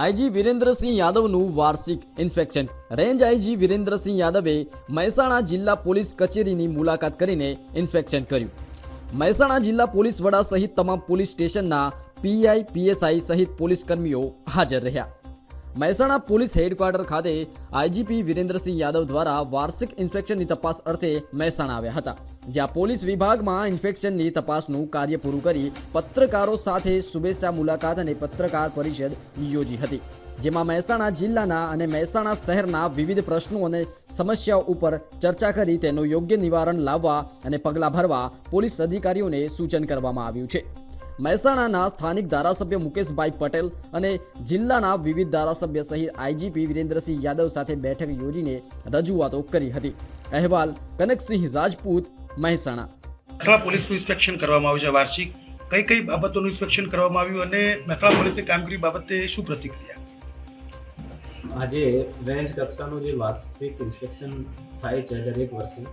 IG Virendrasinh યાદવનું વાર્ષિક inspection range IG Virendrasinh યાદવે મહેસાણા જિલ્લા પોલીસ કચેરીની મુલાકાત કરીને ઇન્સ્પેક્શન કર્યું. મહેસાણા જિલ્લા પોલીસ વડા સહિત તમામ પોલીસ સ્ટેશનના પીઆઈ પીએસઆઈ સહિત પોલીસ કર્મીઓ હાજર રહ્યા. મહેસાણા પોલીસ હેડક્વાર્ટર ખાતે આઈજીપી વિરેન્દ્રસિંહ યાદવ દ્વારા વાર્ષિક ઇન્સ્પેક્શનની તપાસ અર્થે મહેસાણા આવ્યા હતા, જ્યાં પોલીસ વિભાગમાં ઇન્સ્પેક્શનની તપાસનું કાર્ય પૂરું કરી પત્રકારો સાથે શુભેચ્છા મુલાકાત અને પત્રકાર પરિષદ યોજી હતી, જેમાં મહેસાણા જિલ્લાના અને મહેસાણા શહેરના વિવિધ પ્રશ્નો અને સમસ્યાઓ ઉપર ચર્ચા કરી તેનું યોગ્ય નિવારણ લાવવા અને પગલાં ભરવા પોલીસ અધિકારીઓને સૂચન કરવામાં આવ્યું છે. મહેસાણાના સ્થાનિક ધારાસભ્ય મુકેશભાઈ પટેલ અને જિલ્લાના વિવિધ ધારાસભ્ય સહિત આઈજીપી વિરેન્દ્રસિંહ યાદવ સાથે બેઠક યોજીને રજૂઆતો કરી હતી. અહેવાલ કનકસિંહ રાજપૂત મહેસાણા. મહેસાણા પોલીસનું ઇન્સ્પેક્શન કરવામાં આવ્યું છે વાર્ષિક. કઈ કઈ બાબતોનું ઇન્સ્પેક્શન કરવામાં આવ્યું અને મહેસાણા પોલીસની કામગીરી બાબતે શું પ્રતિક્રિયા? આજે રેન્જ કક્ષાનું જે વાર્ષિક ઇન્સ્પેક્શન થાય છે દરેક વર્ષે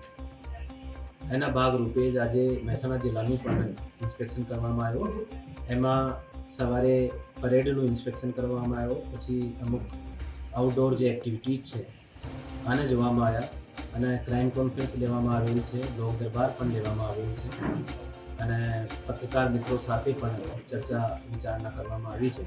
એના ભાગરૂપે જ આજે મહેસાણા જિલ્લાનું પણ ઇન્સ્પેક્શન કરવામાં આવ્યું. એમાં સવારે પરેડનું ઇન્સ્પેક્શન કરવામાં આવ્યું. પછી અમુક આઉટડોર જે એક્ટિવિટીઝ છે, આને જોવામાં આવ્યા. અને ક્રાઇમ કોન્ફરન્સ લેવામાં આવેલી છે, લોક દરબાર પણ લેવામાં આવેલી છે. અને પત્રકાર મિત્રો સાથે પણ ચર્ચા વિચારણા કરવામાં આવી છે.